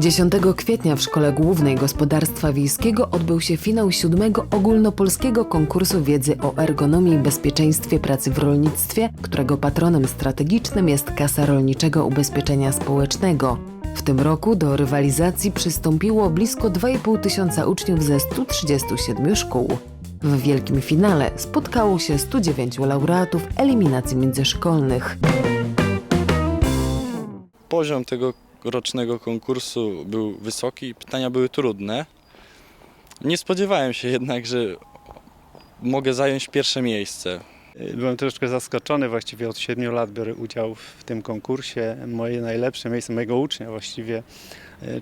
10 kwietnia w Szkole Głównej Gospodarstwa Wiejskiego odbył się finał siódmego ogólnopolskiego konkursu wiedzy o ergonomii i bezpieczeństwie pracy w rolnictwie, którego patronem strategicznym jest Kasa Rolniczego Ubezpieczenia Społecznego. W tym roku do rywalizacji przystąpiło blisko 2,5 tysiąca uczniów ze 137 szkół. W wielkim finale spotkało się 109 laureatów eliminacji międzyszkolnych. Poziom tego rocznego konkursu był wysoki, pytania były trudne. Nie spodziewałem się jednak, że mogę zająć pierwsze miejsce. Byłem troszeczkę zaskoczony, właściwie od 7 lat biorę udział w tym konkursie. Moje najlepsze miejsce, mojego ucznia właściwie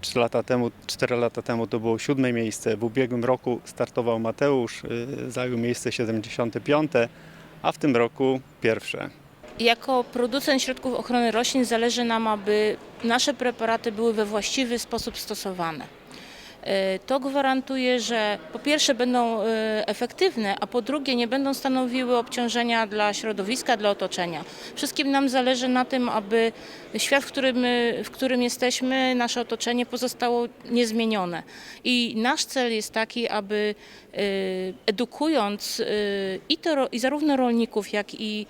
3 lata temu, 4 lata temu to było siódme miejsce. W ubiegłym roku startował Mateusz, y, zajął miejsce 75, a w tym roku pierwsze. Jako producent środków ochrony roślin zależy nam, aby nasze preparaty były we właściwy sposób stosowane. E, To gwarantuje, że po pierwsze będą e, efektywne, a po drugie nie będą stanowiły obciążenia dla środowiska, dla otoczenia. Wszystkim nam zależy na tym, aby świat, w którym, w którym jesteśmy, nasze otoczenie pozostało niezmienione. I nasz cel jest taki, aby e, edukując i, to, i zarówno rolników, jak i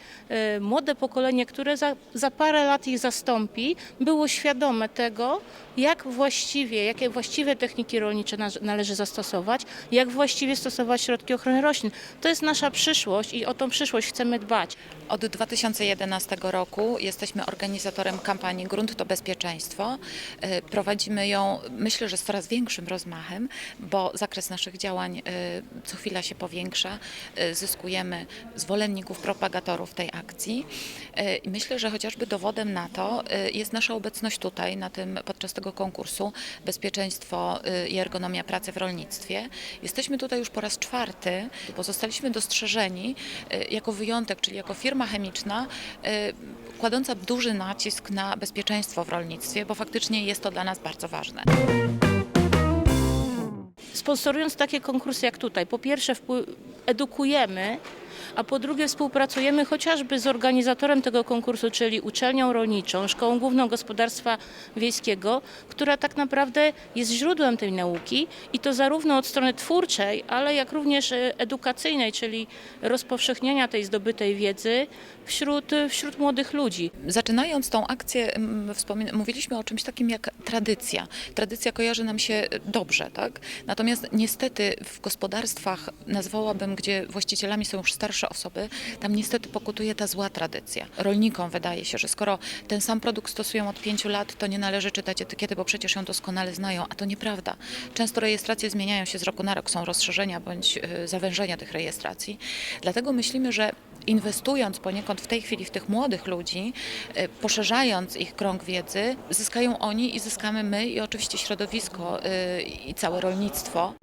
młode pokolenie, które za, za parę lat ich zastąpi, było świadome tego, jak właściwie, jakie właściwe techniki rolnicze na- należy zastosować, jak właściwie stosować środki ochrony roślin. To jest nasza przyszłość i o tą przyszłość chcemy dbać. Od 2011 roku jesteśmy organizatorem kampanii Grunt to bezpieczeństwo. E, Prowadzimy ją, myślę, że z coraz większym rozmachem, bo zakres naszych działań e, co chwila się powiększa. E, Zyskujemy zwolenników, propagatorów tej akcji. Myślę, że chociażby dowodem na to jest nasza obecność tutaj, na tym, podczas tego konkursu Bezpieczeństwo i ergonomia pracy w rolnictwie. Jesteśmy tutaj już po raz czwarty, bo zostaliśmy dostrzeżeni e, jako wyjątek, czyli jako firma chemiczna e, kładąca duży nacisk na bezpieczeństwo w rolnictwie, bo faktycznie jest to dla nas bardzo ważne. Sponsorując takie konkursy jak tutaj, po pierwsze edukujemy, a po drugie współpracujemy chociażby z organizatorem tego konkursu, czyli uczelnią rolniczą, Szkołą Główną Gospodarstwa Wiejskiego, która tak naprawdę jest źródłem tej nauki i to zarówno od strony twórczej, ale jak również e, edukacyjnej, czyli rozpowszechniania tej zdobytej wiedzy wśród, wśród młodych ludzi. Zaczynając tą akcję, mm, mówiliśmy o czymś takim jak tradycja. Tradycja kojarzy nam się dobrze, tak? Natomiast niestety w gospodarstwach, nazwałabym, gdzie właścicielami są już starsze osoby, tam niestety pokutuje ta zła tradycja. Rolnikom wydaje się, że skoro ten sam produkt stosują od pięciu lat, to nie należy czytać etykiety, bo przecież ją doskonale znają, a to nieprawda. Często rejestracje zmieniają się z roku na rok, są rozszerzenia bądź y, zawężenia tych rejestracji. Dlatego myślimy, że inwestując poniekąd w tej chwili w tych młodych ludzi, y, poszerzając ich krąg wiedzy, zyskają oni i zyskamy my i oczywiście środowisko y, i całe rolnictwo.